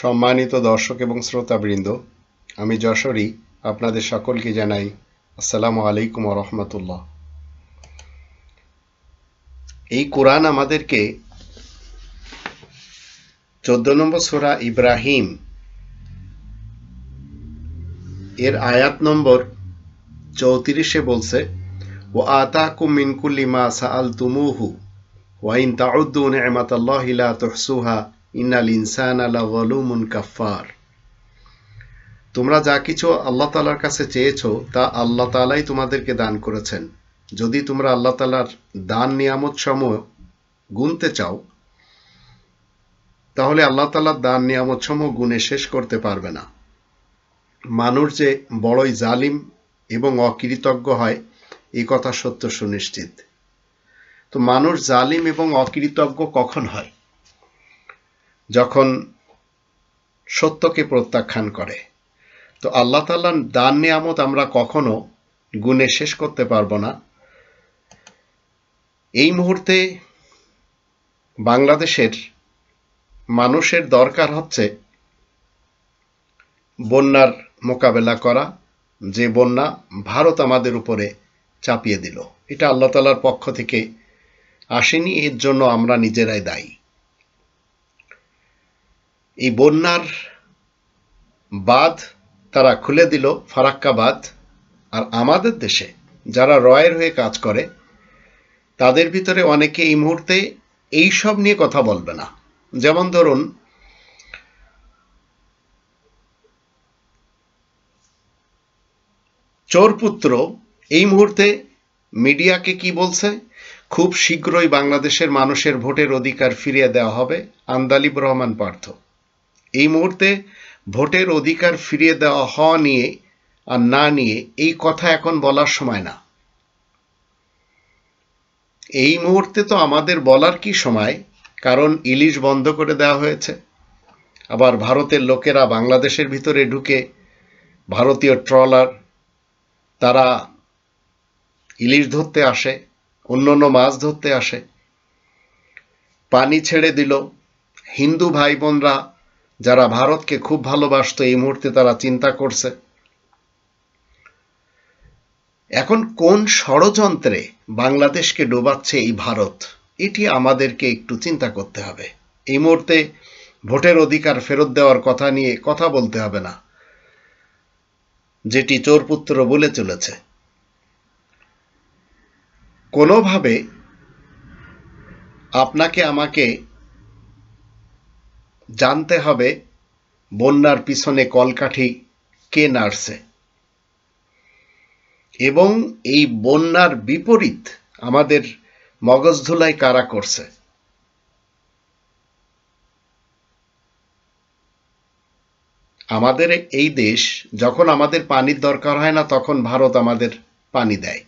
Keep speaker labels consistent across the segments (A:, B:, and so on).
A: সম্মানিত দর্শক এবং শ্রোতাবৃন্দ, আমি যশোরী, আপনাদের সকলকে জানাই আসসালামু আলাইকুম রহমতুল্লাহ। এই কোরআন আমাদেরকে চোদ্দ নম্বর সোরা ইব্রাহিম এর আয়াত নম্বর চৌত্রিশে বলছে ও আতাকুম মিনকুল্লি মা সাআল তুমুহু ওয়াইন তাউদ্দু নি'মাতাল্লাহি লা তুহসুহা ইন্নাল ইনসানা লাযালুমুন কাফফার। তোমরা যা কিছু আল্লাহ তালার কাছে চেয়েছো, তা আল্লাহ তালাই তোমাদেরকে দান করেছেন। যদি তোমরা আল্লাহ তালার দান নিয়ামত সমূহ গুনতে চাও, তাহলে আল্লাহ তালার দান নিয়ামত সমূহ গুণে শেষ করতে পারবে না। মানুষ যে বড়ই জালিম এবং অকৃতজ্ঞ হয় এই কথা সত্য সুনিশ্চিত। তো মানুষ জালিম এবং অকৃতজ্ঞ কখন হয়? যখন সত্যকে প্রত্যাখ্যান করে। তো আল্লাহ তাল্লার দান নিয়ামত আমরা কখনো গুণে শেষ করতে পারব না। এই মুহূর্তে বাংলাদেশের মানুষের দরকার হচ্ছে বন্যার মোকাবেলা করা। যে বন্যা ভারত আমাদের উপরে চাপিয়ে দিল। এটা আল্লাহ তালার পক্ষ থেকে আসেনি, এর জন্য আমরা নিজেরাই দায়ী। এই বন্যার বাঁধ তারা খুলে দিল ফারাক্কা বাঁধ আর আমাদের দেশে যারা রয়ের হয়ে কাজ করে, তাদের ভিতরে অনেকে এই মুহূর্তে এই সব নিয়ে কথা বলবে না। যেমন ধরুন, চোরপুত্র এই মুহূর্তে মিডিয়াকে কি বলছে? খুব শীঘ্রই বাংলাদেশের মানুষের ভোটের অধিকার ফিরিয়ে দেওয়া হবে। আন্দালিব রহমান পার্থ। এই মুহূর্তে ভোটের অধিকার ফিরিয়ে দেওয়া, হওয়া নিয়ে আর না নিয়ে এই কথা এখন বলার সময় না। এই মুহূর্তে তো আমাদের বলার কি সময়? কারণ ইলিশ বন্ধ করে দেওয়া হয়েছে। আবার ভারতের লোকেরা বাংলাদেশের ভিতরে ঢুকে ভারতীয় ট্রলার, তারা ইলিশ ধরতে আসে, অন্য অন্য মাছ ধরতে আসে। পানি ছেড়ে দিল। হিন্দু ভাই বোনরা যারা ভারতকে খুব ভালোবাসত, এই মুহূর্তে তারা চিন্তা করছে, এখন কোন ষড়যন্ত্রে বাংলাদেশকে ডোবাচ্ছে এই ভারত? এটি আমাদেরকে একটু চিন্তা করতে হবে। এই মুহূর্তে ভোটের অধিকার ফেরত দেওয়ার কথা নিয়ে কথা বলতে হবে না, যেটি চোরপুত্র বলে চলেছে। কোনোভাবে আপনাকে আমাকে জানতে হবে বন্যার পিছনে কলকাঠি কে নাড়ছে। এবং এই বন্যার বিপরীত আমাদের মগজধুলাই কারা করছে। আমাদের এই দেশ যখন আমাদের পানির দরকার হয় না, তখন ভারত আমাদের পানি দেয়।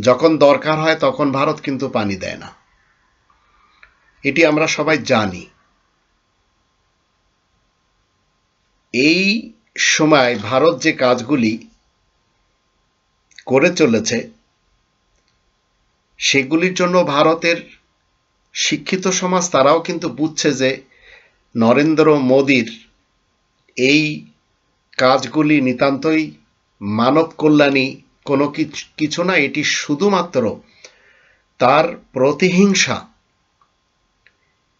A: যখন দরকার হয়, তখন ভারত কিন্তু পানি দেয় না। এটি আমরা সবাই জানি। এই সময় ভারত যে কাজগুলি করে চলেছে, সেগুলির জন্য ভারতের শিক্ষিত সমাজ তারাও কিন্তু বুঝছে যে নরেন্দ্র মোদীর এই কাজগুলি নিতান্তই মানব কল্যাণী কোনো কিছু না, এটি শুধুমাত্র তার প্রতিহিংসা।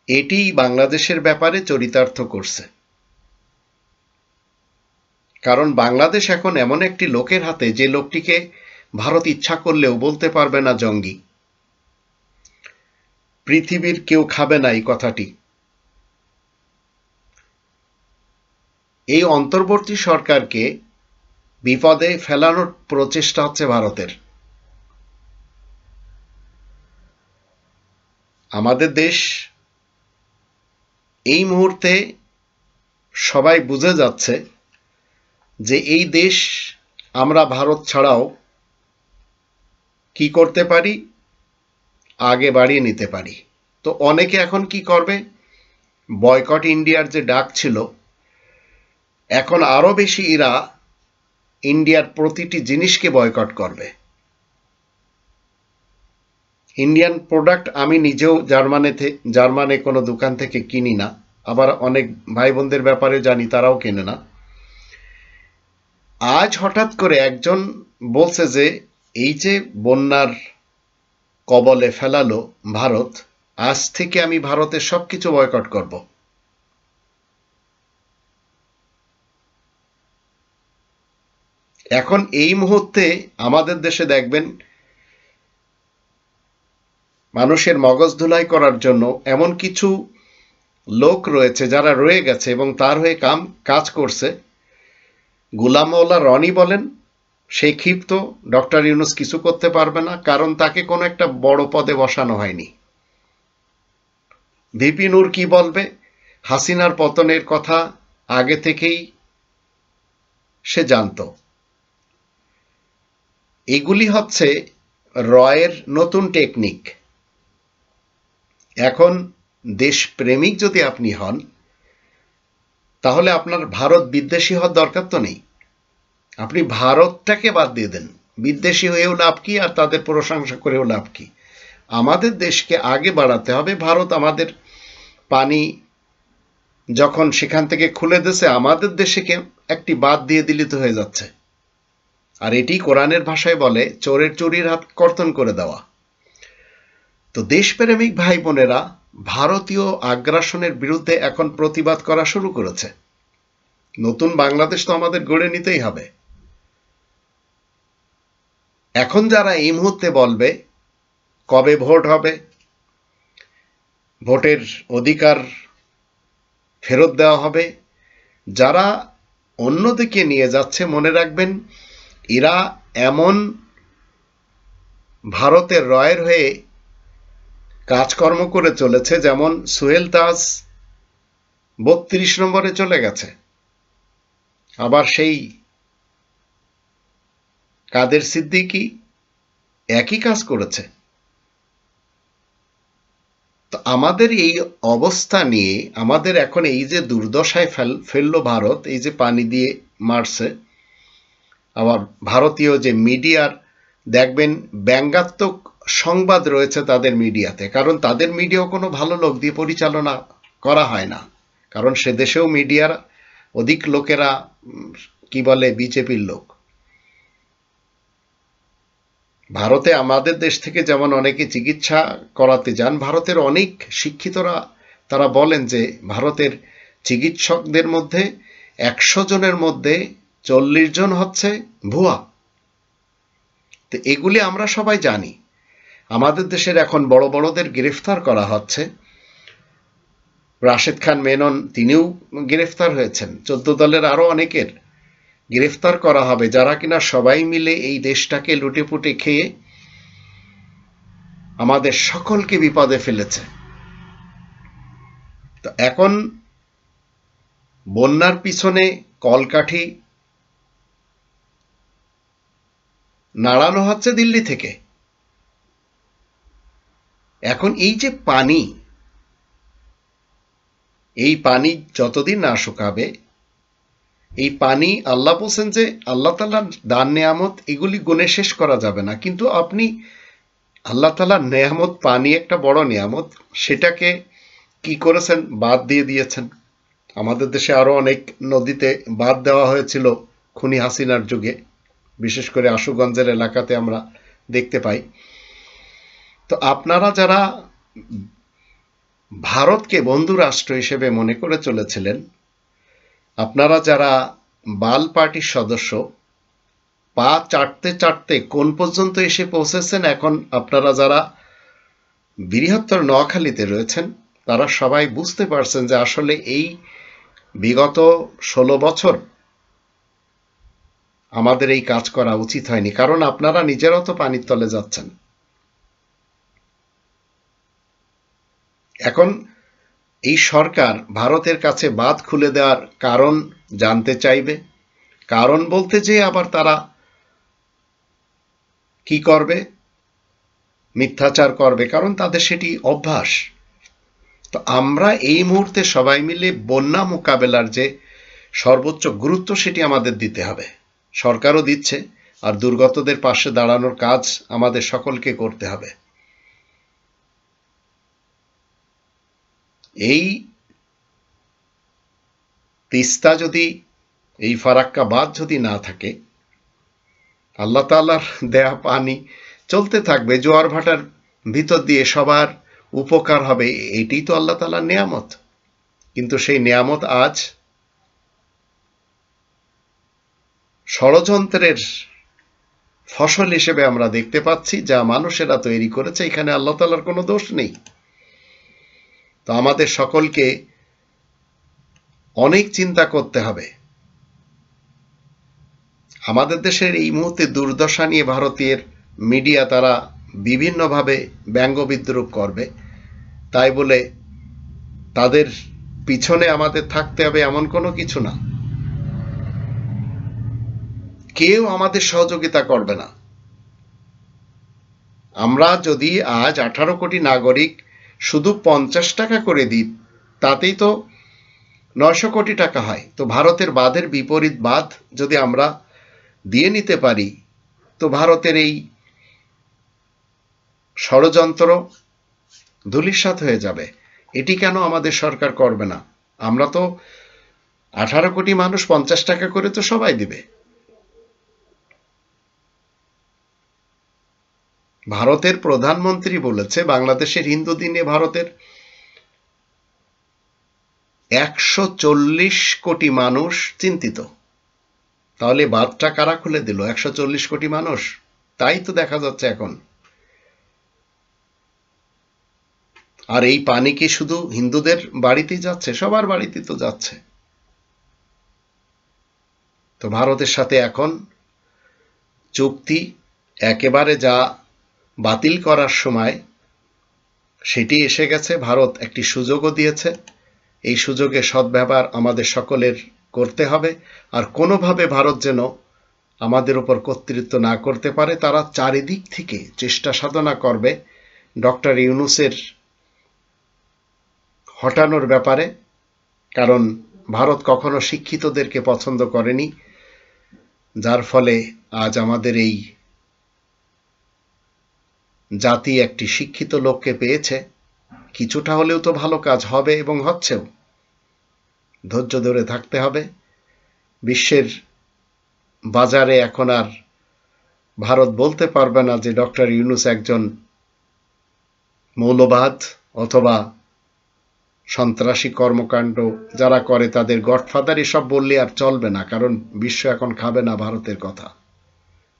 A: এটি বাংলাদেশের ব্যাপারে চরিতার্থ করছে। কারণ বাংলাদেশ এখন এমন একটি লোকের হাতে যে লোকটিকে ভারত ইচ্ছা করলেও বলতে পারবে না জঙ্গি। পৃথিবীর কেউ খাবে না এই কথাটি। এই অন্তর্বর্তী সরকারকে বিপদে ফেলানোর প্রচেষ্টা হচ্ছে ভারতের। আমাদের দেশ এই মুহূর্তে সবাই বুঝে যাচ্ছে যে এই দেশ আমরা ভারত ছাড়াও কি করতে পারি? আগে বাড়িয়ে নিতে পারি। তো অনেকে এখন কি করবে? বয়কট ইন্ডিয়ার যে ডাক ছিল, এখন আরও বেশি এরা ইন্ডিয়ার প্রতিটি জিনিসকে বয়কট করবে। ইন্ডিয়ান প্রোডাক্ট আমি নিজেও জার্মানিতে জার্মানে কোনো দোকান থেকে কিনি না। আবার অনেক ভাই বোনদের ব্যাপারে জানি, তারাও কেনে না। আজ হঠাৎ করে একজন বলছে যে, এই যে বন্যার কবলে ফেলালো ভারত, আজ থেকে আমি ভারতের সবকিছু বয়কট করব। এখন এই মুহূর্তে আমাদের দেশে দেখবেন, মানুষের মগজ ধুলাই করার জন্য এমন কিছু লোক রয়েছে যারা রয়ে গেছে এবং তার হয়ে কাম কাজ করছে। গুলামওয়ালা রনি বলেন, সেই ক্ষিপ্ত ডক্টর ইউনুস কিছু করতে পারবে না, কারণ তাকে কোনো একটা বড় পদে বসানো হয়নি। ভিপি নূর কি বলবে? হাসিনার পতনের কথা আগে থেকেই সে জানত। এগুলি হচ্ছে রয়ের নতুন টেকনিক। এখন দেশপ্রেমিক যদি আপনি হন তাহলে আপনার ভারত বিদ্বেষী হওয়ার দরকার তো নেই। আপনি ভারতটাকে বাদ দিয়ে দেন। বিদ্বেষী হয়েও লাভ কি আর তাদের প্রশংসা করেও লাভ কি? আমাদের দেশকে আগে বাড়াতে হবে। ভারত আমাদের পানি যখন সেখান থেকে খুলে দিছে আমাদের দেশকে একটি বাদ দিয়ে দিলিত হয়ে যাচ্ছে। আর এটি কোরআনের ভাষায় বলে, চোরের চুরির হাত কর্তন করে দেওয়া। তো দেশপ্রেমিক ভাই বোনেরা ভারতীয় আগ্রাসনের বিরুদ্ধে এখন প্রতিবাদ করা শুরু করেছে। নতুন বাংলাদেশ তো আমাদের গড়ে নিতেই হবে। এখন যারা এই মুহূর্তে বলবে, কবে ভোট হবে, ভোটের অধিকার ফেরত দেওয়া হবে, যারা অন্যদিকে নিয়ে যাচ্ছে, মনে রাখবেন, এরা এমন ভারতের রয়ের হয়ে কাজকর্ম করে চলেছে, যেমন সোহেল তাজ বত্রিশ নম্বরে চলে গেছে। আবার সেই কাদের সিদ্দিকি একই কাজ করেছে। তো আমাদের এই অবস্থা নিয়ে, আমাদের এখন এই যে দুর্দশায় ফেল, ফেলল ভারত, এই যে পানি দিয়ে মারছে, আবার ভারতীয় যে মিডিয়ার, দেখবেন ব্যঙ্গাত্মক সংবাদ রয়েছে তাদের মিডিয়াতে, কারণ তাদের মিডিয়াও কোনো ভালো লোক দিয়ে পরিচালনা করা হয় না। কারণ সে দেশেও মিডিয়ার অধিক লোকেরা কি বলে, বিজেপির লোক। ভারতে আমাদের দেশ থেকে যেমন অনেকে চিকিৎসা করাতে যান, ভারতের অনেক শিক্ষিতরা, তারা বলেন যে ভারতের চিকিৎসকদের মধ্যে একশো জনের মধ্যে চল্লিশ জন হচ্ছে ভুয়া। তো এগুলি আমরা সবাই জানি। আমাদের দেশের এখন বড় বড়দের গ্রেফতার করা হচ্ছে। রাশেদ খান মেনন, তিনিও গ্রেফতার হয়েছেন। চোদ্দ দলের আরও অনেকের গ্রেফতার করা হবে, যারা কিনা সবাই মিলে এই দেশটাকে লুটেপুটে খেয়ে আমাদের সকলকে বিপদে ফেলেছে। তো এখন বন্যার পিছনে কলকাঠি নাড়ানো হচ্ছে দিল্লি থেকে। এখন এই যে পানি, এই পানি যতদিন না শুকাবে, এই পানি আল্লাহ বলছেন যে আল্লাহ তালার দান নেয়ামত এগুলি গুণে শেষ করা যাবে না। কিন্তু আপনি আল্লাহ তালার নেয়ামত, পানি একটা বড় নেয়ামত, সেটাকে কি করেছেন? বাদ দিয়ে দিয়েছেন। আমাদের দেশে আরও অনেক নদীতে বাদ দেওয়া হয়েছিল খুনি হাসিনার যুগে। বিশেষ করে আশুগঞ্জের এলাকাতে আমরা দেখতে পাই। তো আপনারা যারা ভারতকে বন্ধু রাষ্ট্র হিসেবে মনে করে চলেছিলেন, আপনারা যারা বাল পার্টির সদস্য, পা চাটতে চাটতে কোন পর্যন্ত এসে পৌঁছেছেন, এখন আপনারা যারা বৃহত্তর নোয়াখালীতে রয়েছেন, তারা সবাই বুঝতে পারছেন যে আসলে এই বিগত ষোলো বছর আমাদের এই কাজ করা উচিত হয়নি, কারণ আপনারা নিজেরাও তো পানির তলে যাচ্ছেন। এখন এই সরকার ভারতের কাছে বাদ খুলে দেওয়ার কারণ জানতে চাইবে। কারণ বলতে যে আবার তারা কি করবে? মিথ্যাচার করবে, কারণ তাদের সেটি অভ্যাস। তো আমরা এই মুহূর্তে সবাই মিলে বন্যা মোকাবেলার যে সর্বোচ্চ গুরুত্ব সেটি আমাদের দিতে হবে। সরকারও দিচ্ছে, আর দুর্গতদের পাশে দাঁড়ানোর কাজ আমাদের সকলকে করতে হবে। এই তিস্তা যদি, এই ফারাক্কা বাদ যদি না থাকে, আল্লাহ তাল্লার দেয়া পানি চলতে থাকবে, জোয়ার ভাটার ভিতর দিয়ে সবার উপকার হবে এটি তো আল্লাহ তালার নিয়ামত। কিন্তু সেই নিয়ামত আজ ষড়যন্ত্রের ফসল হিসেবে আমরা দেখতে পাচ্ছি, যা মানুষেরা তৈরি করেছে, এখানে আল্লাহ তালার কোনো দোষ নেই। তো আমাদের সকলকে অনেক চিন্তা করতে হবে। আমাদের দেশের এই মুহূর্তে দুর্দশা নিয়ে ভারতীয় মিডিয়া তারা বিভিন্নভাবে ব্যঙ্গ বিদ্রুপ করবে। তাই বলে তাদের পিছনে আমাদের থাকতে হবে এমন কোনো কিছু না। কেউ আমাদের সহযোগিতা করবে না। আমরা যদি আজ আঠারো কোটি নাগরিক শুধু পঞ্চাশ টাকা করে দিই তাতেই তো নয়শো কোটি টাকা হয়। তো ভারতের বাদের বিপরীত বাদ যদি আমরা দিয়ে নিতে পারি, তো ভারতের এই ষড়যন্ত্র ধুলিস্বাত হয়ে যাবে। এটি কেন আমাদের সরকার করবে না? আমরা তো আঠারো কোটি মানুষ পঞ্চাশ টাকা করে তো সবাই দিবে। ভারতের প্রধানমন্ত্রী বলেছে, বাংলাদেশের হিন্দু দিনে ভারতের একশো চল্লিশ কোটি মানুষ চিন্তিত। তাহলে বাদটা কারা খুলে দিল? একশো চল্লিশ কোটি মানুষ? তাই তো দেখা যাচ্ছে এখন। আর এই পানি কি শুধু হিন্দুদের বাড়িতেই যাচ্ছে? সবার বাড়িতে তো যাচ্ছে। তো ভারতের সাথে এখন চুক্তি একেবারে যা বাতিল করার সময় সেটি এসে গেছে, ভারত একটি সুযোগও দিয়েছে। এই সুযোগে সদ্ব্যবহার আমাদের সকলের করতে হবে। আর কোনোভাবে ভারত যেন আমাদের উপর কর্তৃত্ব না করতে পারে, তারা চারিদিক থেকে চেষ্টা সাধনা করবে ডক্টর ইউনুসের হটানোর ব্যাপারে। কারণ ভারত কখনো শিক্ষিতদেরকে পছন্দ করেনি, যার ফলে আজ আমাদের এই জাতি একটি শিক্ষিত লোককে পেয়েছে, কিছুটা হলেও তো ভালো কাজ হবে এবং হচ্ছেও। ধৈর্য ধরে থাকতে হবে। বিশ্বের বাজারে এখন আর ভারত বলতে পারবে না যে ডক্টর ইউনুস একজন মৌলবাদ অথবা সন্ত্রাসী কর্মকাণ্ড যারা করে তাদের গডফাদার এসব বললে আর চলবে না, কারণ বিশ্ব এখন খাবে না ভারতের কথা।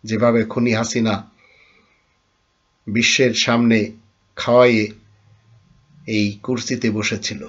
A: যেভাবে খুনি হাসিনা বিশ্বের সামনে খাওয়াইয়ে এই কুর্সিতে বসেছিল।